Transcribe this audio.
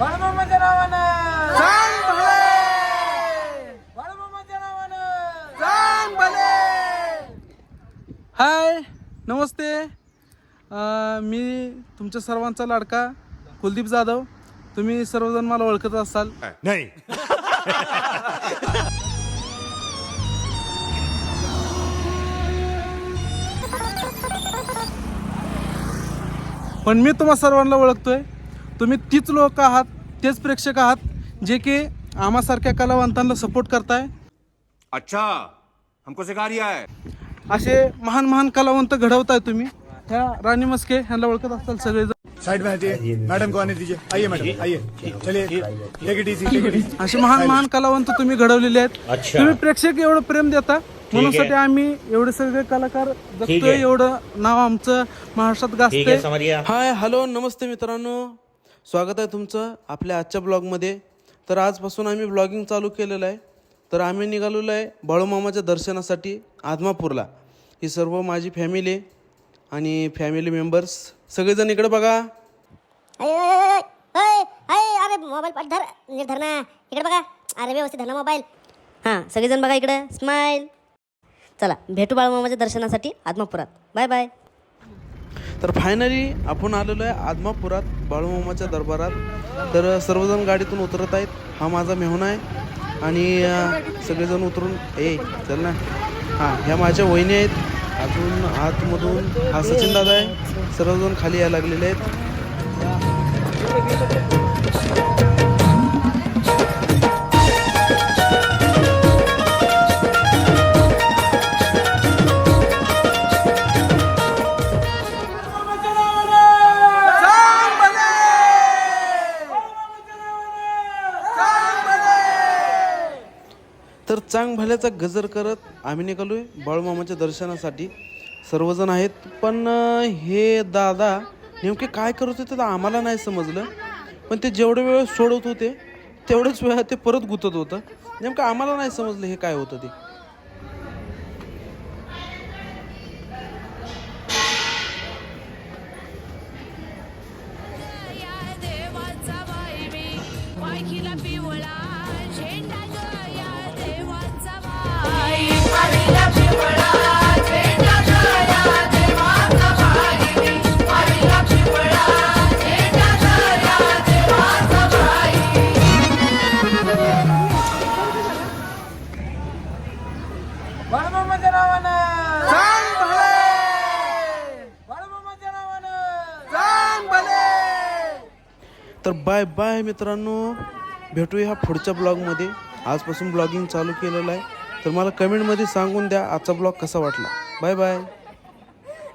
बाळूमामाच्या नावानं. सांग भले! बाळूमामाच्या नावानं. सांग भले! हाय नमस्ते. अं, मी तुमच्या सर्वांचा लाडका कुलदीप जाधव. तुम्ही सर्वजण मला ओळखत असाल. नहीं. पण मी तुम्हा सर्वांना ओळखतोय. तुम्ही तीच लोक आहात तेच प्रेक्षक आहात जे की आम्हासारख्या कलावंतांना सपोर्ट करताय. अच्छा हमको सिखा रिया है. असे महान महान कलावंत घडवताय तुम्ही. ह्या राणी मस्के ह्यांना ओळखत असाल सगळेजण. साइड में हटिए मैडम को आने दीजिए आइए मैडम आइए चलिए take it easy take it easy असे महान महान कलावंत तुम्ही घडवलेले आहेत. तुम्ही प्रेक्षक एवढं प्रेम देता. म्हणून साठी आम्ही एवढे सगळे कलाकार जगतोय एवढं. नाव आमचं महाराष्ट्रात गाजतंय. हाय हॅलो नमस्ते मित्रांनो. स्वागत आहे तुमचं आपल्या आजच्या ब्लॉगमध्ये. तर आजपासून आम्ही ब्लॉगिंग चालू केलेलं आहे. तर आम्ही निघालेलो आहे बाळूमामाच्या दर्शनासाठी आदमापूरला. ही सर्व माझी फॅमिली आहे आणि फॅमिली मेंबर्स सगळेजण इकडे बघा. अय, अरे मोबाईल पाठ धर नीट धर ना. इकडे बघा. अरे व्यवस्थित धर ना मोबाईल हां सगळेजण बघा इकडे. स्माईल चला भेटू बाळूमामाच्या दर्शनासाठी आदमापुरात. बाय बाय तर फायनली आपण आलेलो आहे आदमापुरात बाळूमामाच्या दरबारात. तर सर्वजण गाडीतून उतरत आहेत. हा माझा मेहून आहे. आणि सगळेजण उतरून ए चल ना. हां ह्या माझ्या वहिनी आहेत. अजून आतमधून हा सचिन दादा आहे. सर्वजण खाली यायला लागलेले आहेत. तर चांग भल्याचा गजर करत आम्ही निघालोय बाळूमामाच्या दर्शनासाठी. सर्वजण आहेत पण हे दादा नेमके काय करत होते तर आम्हाला नाही समजलं. पण ते जेवढे वेळ सोडत होते तेवढ्याच वेळा ते परत गुतत होतं. नेमकं आम्हाला नाही समजलं हे काय होतं ते. बाळूमामाच्या नावानं. सांग भले! बाळूमामाच्या नावानं. सांग भले! तर बाय बाय मित्रांनो भेटूया ह्या पुढच्या ब्लॉगमध्ये. आजपासून ब्लॉगिंग चालू केलेलं आहे. तर मला कमेंटमध्ये सांगून द्या आजचा ब्लॉग कसा वाटला. Bye bye.